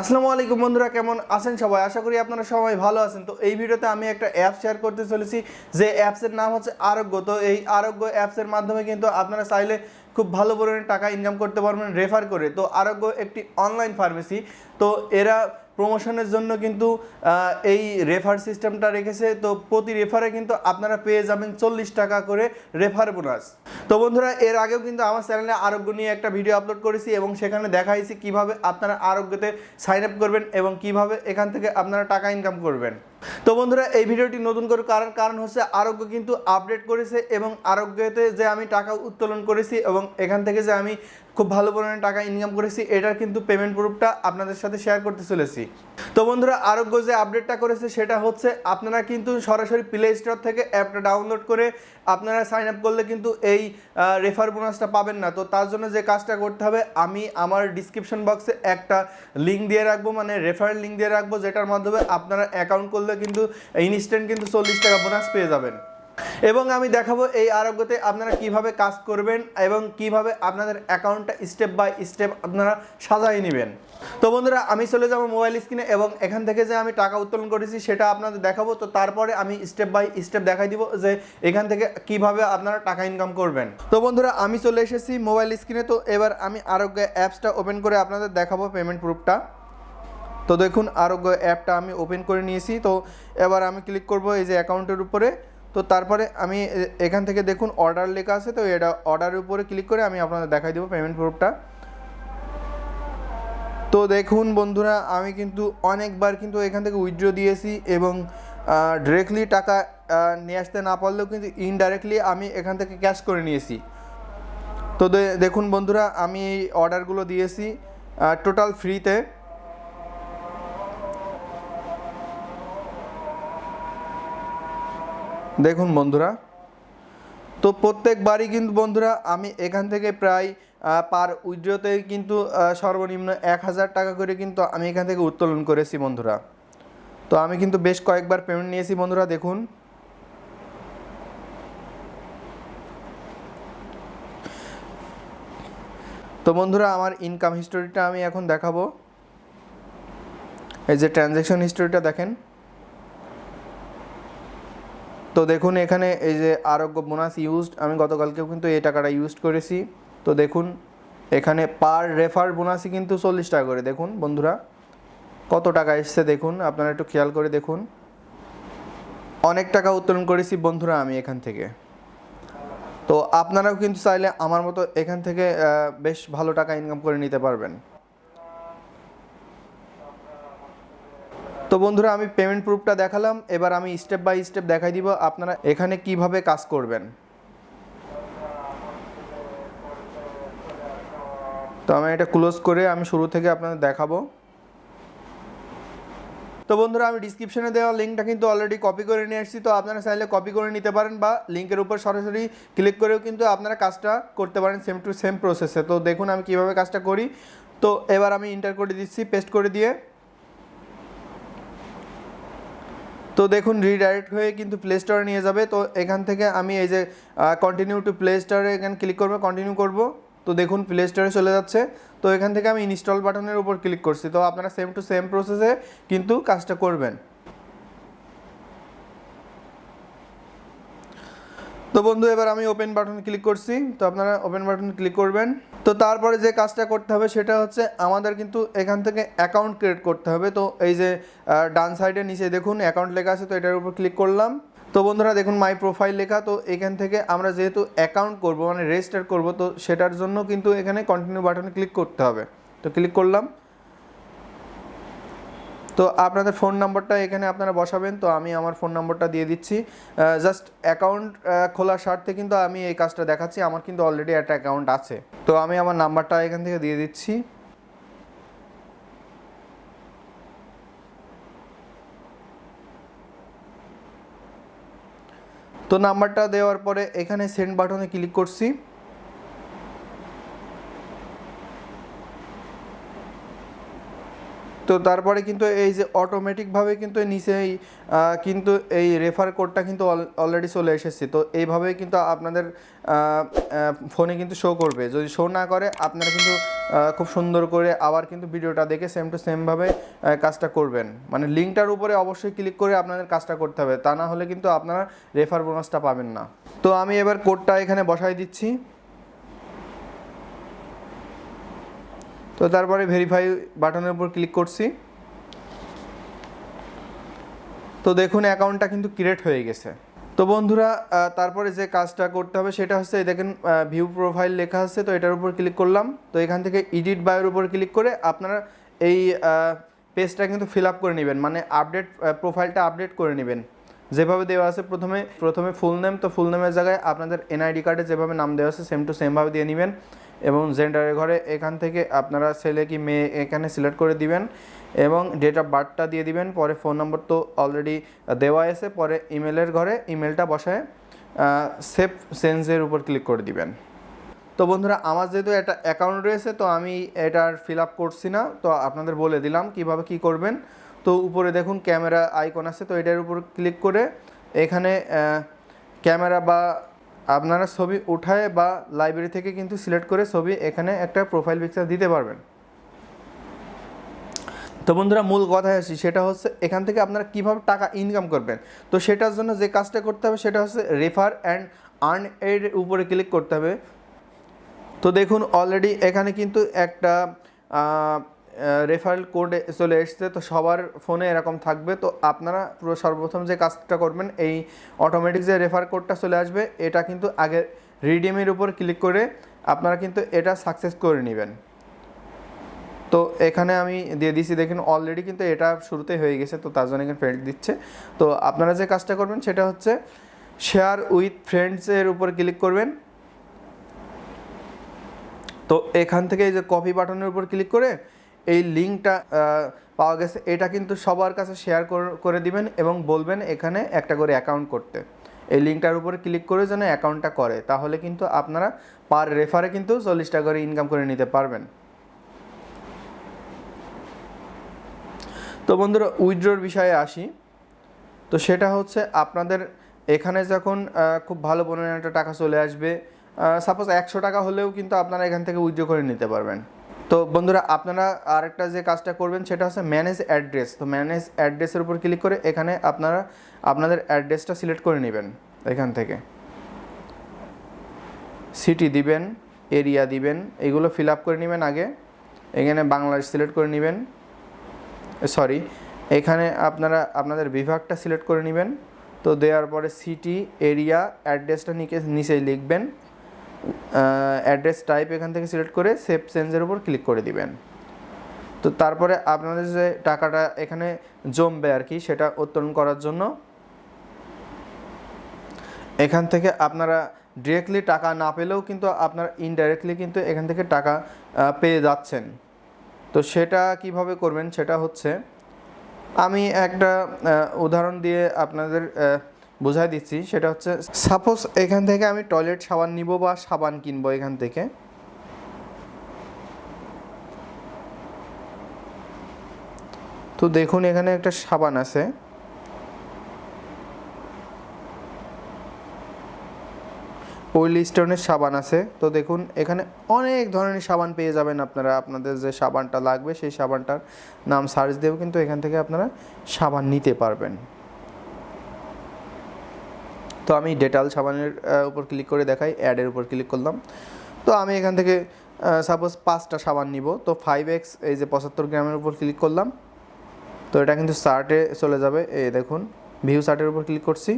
আসসালামু আলাইকুম বন্ধুরা, কেমন আছেন সবাই? আশা করি আপনারা সবাই ভালো আছেন। তো এই ভিডিওতে আমি একটা অ্যাপ শেয়ার করতে চলেছি, যে অ্যাপসের নাম হচ্ছে আরোগ্য। তো এই আরোগ্য অ্যাপসের মাধ্যমে কিন্তু আপনারা চাইলে খুব ভালো পরিমাণে টাকা ইনকাম করতে পারবেন রেফার করে। তো আরোগ্য একটি অনলাইন ফার্মেসি তো এরা প্রমোশনের জন্য কিন্তু এই রেফার সিস্টেমটা রেখেছে। তো প্রতি রেফারে কিন্তু আপনারা পেয়ে যাবেন চল্লিশ টাকা করে রেফার বোনাস তো বন্ধুরা, এর আগেও কিন্তু আমার চ্যানেলে আরোগ্য নিয়ে একটা ভিডিও আপলোড করেছি এবং সেখানে দেখাইছি কীভাবে আপনারা আরোগ্যতে সাইন আপ করবেন এবং কীভাবে এখান থেকে আপনারা টাকা ইনকাম করবেন। তো বন্ধুরা, এই ভিডিওটি নতুন করে কারণ কারণ হচ্ছে আরোগ্য কিন্তু আপডেট করেছে এবং আরোগ্যতে যে আমি টাকা উত্তোলন করেছি এবং এখান থেকে যে আমি খুব ভালো পরিমাণে টাকা ইনকাম করেছি, এটার কিন্তু পেমেন্ট প্রুফটা আপনাদের সাথে শেয়ার করতে চলেছি। তো বন্ধুরা, আরোগ্য যে আপডেটটা করেছে সেটা হচ্ছে আপনারা কিন্তু সরাসরি প্লে স্টোর থেকে অ্যাপটা ডাউনলোড করে আপনারা সাইন আপ করলে কিন্তু এই রেফার বোনাসটা পাবেন না। তো তার জন্য যে কাজটা করতে হবে, আমি আমার ডিসক্রিপশন বক্সে একটা লিঙ্ক দিয়ে রাখব মানে রেফারেল লিঙ্ক দিয়ে রাখব, যেটার মাধ্যমে আপনারা অ্যাকাউন্ট করলে কিন্তু ইনস্ট্যান্ট কিন্তু চল্লিশ টাকা বোনাস পেয়ে যাবেন। এবং আমি দেখাবো এই আরোগ্যতে আপনারা কীভাবে কাজ করবেন এবং কীভাবে আপনাদের অ্যাকাউন্টটা স্টেপ বাই স্টেপ আপনারা সাজাই নেবেন। তো বন্ধুরা, আমি চলে যাব মোবাইল স্ক্রিনে এবং এখান থেকে যে আমি টাকা উত্তোলন করেছি সেটা আপনাদের দেখাবো। তো তারপরে আমি স্টেপ বাই স্টেপ দেখাই দিব যে এখান থেকে কীভাবে আপনারা টাকা ইনকাম করবেন। তো বন্ধুরা, আমি চলে এসেছি মোবাইল স্ক্রিনে তো এবার আমি আরোগ্য অ্যাপসটা ওপেন করে আপনাদের দেখাবো পেমেন্ট প্রুফটা তো দেখুন আরোগ্য অ্যাপটা আমি ওপেন করে নিয়েছি। তো এবার আমি ক্লিক করব এই যে অ্যাকাউন্টের উপরে। তো তারপরে আমি এখান থেকে দেখুন, অর্ডার লেখা আছে। তো এটা অর্ডারের উপরে ক্লিক করে আমি আপনাদের দেখাই দেবো পেমেন্ট প্রুফটা। তো দেখুন বন্ধুরা, আমি কিন্তু অনেকবার কিন্তু এখান থেকে উইথড্র দিয়েছি এবং ডিরেক্টলি টাকা নিয়ে আসতে না পারলেও কিন্তু ইনডাইরেক্টলি আমি এখান থেকে ক্যাশ করে নিয়েছি। তো দেখুন বন্ধুরা, আমি এই অর্ডারগুলো দিয়েছি টোটাল ফ্রিতে দেখুন বন্ধুরা, তো প্রত্যেকবারই কিন্তু বন্ধুরা আমি এখান থেকে প্রায় পার উইড্রোতে কিন্তু সর্বনিম্ন এক হাজার টাকা করে কিন্তু আমি এখান থেকে উত্তোলন করেছি বন্ধুরা। তো আমি কিন্তু বেশ কয়েকবার পেমেন্ট নিয়েছি বন্ধুরা, দেখুন। তো বন্ধুরা, আমার ইনকাম হিস্টোরিটা আমি এখন দেখাবো। এই যে ট্রানজ্যাকশন হিস্টোরিটা দেখেন। তো দেখুন, এখানে এই যে আরোগ্য বোনাস ইউজড আমি গতকালকেও কিন্তু এই টাকাটা ইউজ করেছি। তো দেখুন, এখানে পার রেফার বোনাসই কিন্তু চল্লিশ টাকা করে। দেখুন, বন্ধুরা, কত টাকা এসছে দেখুন, আপনারা একটু খেয়াল করে দেখুন। অনেক টাকা উত্তোলন করেছি বন্ধুরা আমি এখান থেকে। তো আপনারাও কিন্তু চাইলে আমার মতো এখান থেকে বেশ ভালো টাকা ইনকাম করে নিতে পারবেন। তো বন্ধুরা, আমি পেমেন্ট প্রুফটা দেখালাম। এবার আমি স্টেপ বাই স্টেপ দেখাই দিব আপনারা এখানে কীভাবে কাজ করবেন। তো আমি এটা ক্লোজ করে আমি শুরু থেকে আপনাদের দেখাবো। তো বন্ধুরা, আমি ডিসক্রিপশনে দেওয়া লিঙ্কটা কিন্তু অলরেডি কপি করে নিয়ে এসেছি, তো আপনারা চাইলে কপি করে নিতে পারেন বা লিঙ্কের উপর সরাসরি ক্লিক করেও কিন্তু আপনারা কাজটা করতে পারেন সেম টু সেম প্রসেসে তো দেখুন আমি কীভাবে কাজটা করি। তো এবার আমি ইন্টার করে দিচ্ছি পেস্ট করে দিয়ে। তো দেখুন রিডাইরেক্ট হয়ে কিন্তু প্লে স্টোরে নিয়ে যাবে। তো এখান থেকে আমি এই যে কন্টিনিউ টু প্লে স্টোরে এখানে ক্লিক করব কন্টিনিউ করব। তো দেখুন প্লে স্টোরে চলে যাচ্ছে। তো এখান থেকে আমি ইনস্টল বাটনের উপর ক্লিক করছি। তো আপনারা সেম টু সেম প্রসেসে কিন্তু কাজটা করবেন। তো বন্ধু, এবার আমি ওপেন বাটন ক্লিক করছি। তো আপনারা ওপেন বাটন ক্লিক করবেন। তো তারপরে যে কাজটা করতে হবে সেটা হচ্ছে আমাদের কিন্তু এখান থেকে অ্যাকাউন্ট ক্রিয়েট করতে হবে। তো এই যে ডান সাইডে নিচে দেখুন অ্যাকাউন্ট লেখা আছে, তো এটার উপর ক্লিক করলাম। তো বন্ধুরা, দেখুন মাই প্রোফাইল লেখা। তো এখান থেকে আমরা যেহেতু অ্যাকাউন্ট করব মানে রেজিস্টার করব, তো সেটার জন্য কিন্তু এখানে কন্টিনিউ বাটনে ক্লিক করতে হবে। তো ক্লিক করলাম। তো আপনাদের ফোন নাম্বারটা এখানে আপনারা বসাবেন, তো আমি আমার ফোন নাম্বারটা দিয়ে দিচ্ছি। জাস্ট অ্যাকাউন্ট খোলার স্বার্থে কিন্তু আমি এই কাজটা দেখাচ্ছি, আমার কিন্তু অলরেডি একটা অ্যাকাউন্ট আছে। তো আমি আমার নাম্বারটা এখান থেকে দিয়ে দিচ্ছি। তো নাম্বারটা দেওয়ার পরে এখানে সেন্ড বাটনে ক্লিক করছি। তো তারপরে কিন্তু এই যে অটোমেটিকভাবে কিন্তু নিচেই কিন্তু এই রেফার কোডটা কিন্তু অলরেডি চলে এসেছে। তো এইভাবে কিন্তু আপনাদের ফোনে কিন্তু শো করবে। যদি শো না করে, আপনারা কিন্তু খুব সুন্দর করে আবার কিন্তু ভিডিওটা দেখে সেম টু সেমভাবে কাজটা করবেন। মানে লিঙ্কটার উপরে অবশ্যই ক্লিক করে আপনাদের কাজটা করতে হবে। তা না হলে কিন্তু আপনারা রেফার বোনাসটা পাবেন না। তো আমি এবার কোডটা এখানে বসাই দিচ্ছি। তো তারপরে ভেরিফাই বাটনের উপর ক্লিক করছি। তো দেখুন অ্যাকাউন্টটা কিন্তু ক্রিয়েট হয়ে গেছে। তো বন্ধুরা তারপরে যে কাজটা করতে হবে সেটা হচ্ছে দেখেন ভিউ প্রোফাইল লেখা আছে, তো এটার উপর ক্লিক করলাম। তো এখান থেকে এডিট বায়োর উপর ক্লিক করে আপনারা এই পেজটা কিন্তু ফিল আপ করে নেবেন। মানে আপডেট প্রোফাইলটা আপডেট করে নেবেন। যেভাবে দেওয়া আছে প্রথমে প্রথমে ফুল নেম তো ফুল নেমের জায়গায় আপনাদের এনআইডি কার্ডে যেভাবে নাম দেওয়া আছে সেম টু সেমভাবে দিয়ে নেবেন। এবং জেন্ডারের ঘরে এখান থেকে আপনারা ছেলে কি মেয়ে এখানে সিলেক্ট করে দিবেন এবং ডেট অফ বার্থটা দিয়ে দিবেন। পরে ফোন নম্বর তো অলরেডি দেওয়া আছে। পরে ইমেলের ঘরে ইমেলটা বসায় সেফ সেন্সের উপর ক্লিক করে দিবেন। তো বন্ধুরা, আমার যেহেতু একটা অ্যাকাউন্ট রয়েছে, তো আমি এটার ফিল আপ করছি না। তো আপনাদের বলে দিলাম কীভাবে কি করবেন। তো উপরে দেখুন ক্যামেরা আইকন আছে, তো এটার উপর ক্লিক করে এখানে ক্যামেরা বা আপনারা ছবি উঠায় বা লাইব্রেরি থেকে কিন্তু সিলেক্ট করে ছবি এখানে একটা প্রোফাইল পিকচার দিতে পারবেন। তো বন্ধুরা, মূল কথায় আসি সেটা হচ্ছে এখান থেকে আপনারা কীভাবে টাকা ইনকাম করবেন। তো সেটার জন্য যে কাজটা করতে হবে, সেটা হচ্ছে রেফার অ্যান্ড আর্ন এর উপরে ক্লিক করতে হবে। তো দেখুন অলরেডি এখানে কিন্তু একটা রেফারেল কোড চলে এসছে, তো সবার ফোনে এরকম থাকবে। তো আপনারা পুরো সর্বপ্রথম যে কাজটা করবেন, এই অটোমেটিক যে রেফার কোডটা চলে আসবে, এটা কিন্তু আগে রিডিমের উপর ক্লিক করে আপনারা কিন্তু এটা সাকসেস করে নেবেন। তো এখানে আমি দিয়ে দিছি, দেখুন অলরেডি কিন্তু এটা শুরুতে হয়ে গেছে, তো তার জন্য এখানে ফেরত দিচ্ছে। তো আপনারা যে কাজটা করবেন, সেটা হচ্ছে শেয়ার উইথ ফ্রেন্ডসের উপর ক্লিক করবেন। তো এখান থেকে এই যে কপি বাটনের উপর ক্লিক করে এই লিঙ্কটা পাওয়া গেছে, এটা কিন্তু সবার কাছে শেয়ার করে দিবেন এবং বলবেন এখানে একটা করে অ্যাকাউন্ট করতে। এই লিঙ্কটার উপরে ক্লিক করে যেন অ্যাকাউন্টটা করে, তাহলে কিন্তু আপনারা পার রেফারে কিন্তু চল্লিশ টাকা করে ইনকাম করে নিতে পারবেন। তো বন্ধুরা উইথড্রোর বিষয়ে আসি। তো সেটা হচ্ছে আপনাদের এখানে যখন খুব ভালো পরিমাণে একটা টাকা চলে আসবে সাপোজ একশো টাকা হলেও কিন্তু আপনারা এখান থেকে উইথড্র করে নিতে পারবেন। তো বন্ধুরা, আপনারা আরেকটা যে কাজটা করবেন সেটা হচ্ছে ম্যানেজ অ্যাড্রেস তো ম্যানেজ অ্যাড্রেসের উপর ক্লিক করে এখানে আপনারা আপনাদের অ্যাড্রেসটা সিলেক্ট করে নেবেন এখান থেকে। সিটি দিবেন এরিয়া দিবেন, এগুলো ফিল আপ করে নেবেন আগে। এখানে বাংলাদেশ সিলেক্ট করে নেবেন। সরি এখানে আপনারা আপনাদের বিভাগটা সিলেক্ট করে নেবেন। তো দেওয়ার পরে সিটি এরিয়া অ্যাড্রেসটা নিচে লিখবেন। অ্যাড্রেস টাইপ এখান থেকে সিলেক্ট করে সেভ চেঞ্জের উপর ক্লিক করে দিবেন। তো তারপরে আপনাদের যে টাকাটা এখানে জমবে আর কি, সেটা উত্তোলন করার জন্য। এখান থেকে আপনারা ডিরেক্টলি টাকা না পেলেও কিন্তু আপনার ইনডাইরেক্টলি কিন্তু এখান থেকে টাকা পেয়ে যাচ্ছেন। তো সেটা কীভাবে করবেন সেটা হচ্ছে, আমি একটা উদাহরণ দিয়ে আপনাদের বোঝাই দিচ্ছি, সেটা হচ্ছে সাপোজ এখান থেকে আমি টয়লেট সাবান নিব বা সাবান কিনবো এখান থেকে। তো দেখুন, এখানে একটা সাবান আছে। ওয়েল স্টোনের সাবান আছে। তো দেখুন, এখানে অনেক ধরনের সাবান পেয়ে যাবেন আপনারা। আপনাদের যে সাবানটা লাগবে, সেই সাবানটার নাম সার্চ দিয়েও কিন্তু এখান থেকে আপনারা সাবান নিতে পারবেন। তো আমি ডেটাল সাবানের উপর ক্লিক করে দেখাই অ্যাডের উপর ক্লিক করলাম। তো আমি এখান থেকে সাপোজ পাঁচটা সাবান নিব, তো ফাইভ এক্স এই যে পঁচাত্তর গ্রামের উপর ক্লিক করলাম। তো এটা কিন্তু সার্টে চলে যাবে, এই দেখুন ভিউ সার্টের উপর ক্লিক করছি।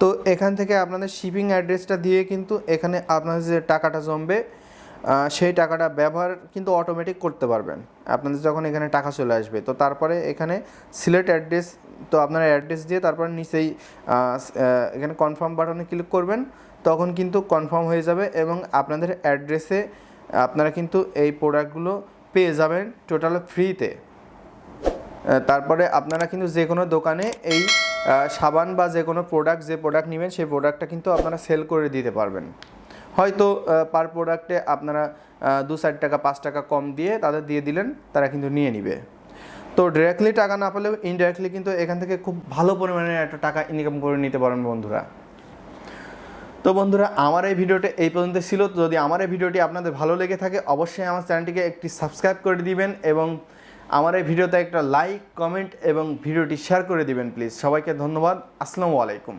তো এখান থেকে আপনাদের শিপিং অ্যাড্রেসটা দিয়ে কিন্তু এখানে আপনাদের যে টাকাটা জমবে সেই টাকাটা ব্যবহার কিন্তু অটোমেটিক করতে পারবেন। আপনাদের যখন এখানে টাকা চলে আসবে, তো তারপরে এখানে সিলেক্ট অ্যাড্রেস তো আপনারা অ্যাড্রেস দিয়ে তারপর নিচেই এখানে কনফার্ম বাটনে ক্লিক করবেন, তখন কিন্তু কনফার্ম হয়ে যাবে এবং আপনাদের অ্যাড্রেসে আপনারা কিন্তু এই প্রোডাক্টগুলো পেয়ে যাবেন টোটাল ফ্রিতে তারপরে আপনারা কিন্তু যে কোনো দোকানে এই সাবান বা যে কোনো প্রোডাক্ট যে প্রোডাক্ট নেবেন, সেই প্রোডাক্টটা কিন্তু আপনারা সেল করে দিতে পারবেন। হয়তো পার প্রোডাক্টে আপনারা দু চার টাকা, পাঁচ টাকা কম দিয়ে তাদের দিয়ে দিলেন, তারা কিন্তু নিয়ে নিবে। তো ডিরেক্টলি টাকা না পেলেও ইনডাইরেক্টলি কিন্তু এখান থেকে খুব ভালো পরিমাণে একটা টাকা ইনকাম করে নিতে পারেন বন্ধুরা। তো বন্ধুরা, আমার এই ভিডিওটা এই পর্যন্ত ছিল। যদি আমার এই ভিডিওটি আপনাদের ভালো লেগে থাকে, অবশ্যই আমার চ্যানেলটিকে একটি সাবস্ক্রাইব করে দিবেন এবং আমার এই ভিডিওতে একটা লাইক কমেন্ট এবং ভিডিওটি শেয়ার করে দিবেন প্লিজ সবাইকে ধন্যবাদ। আসসালামু আলাইকুম।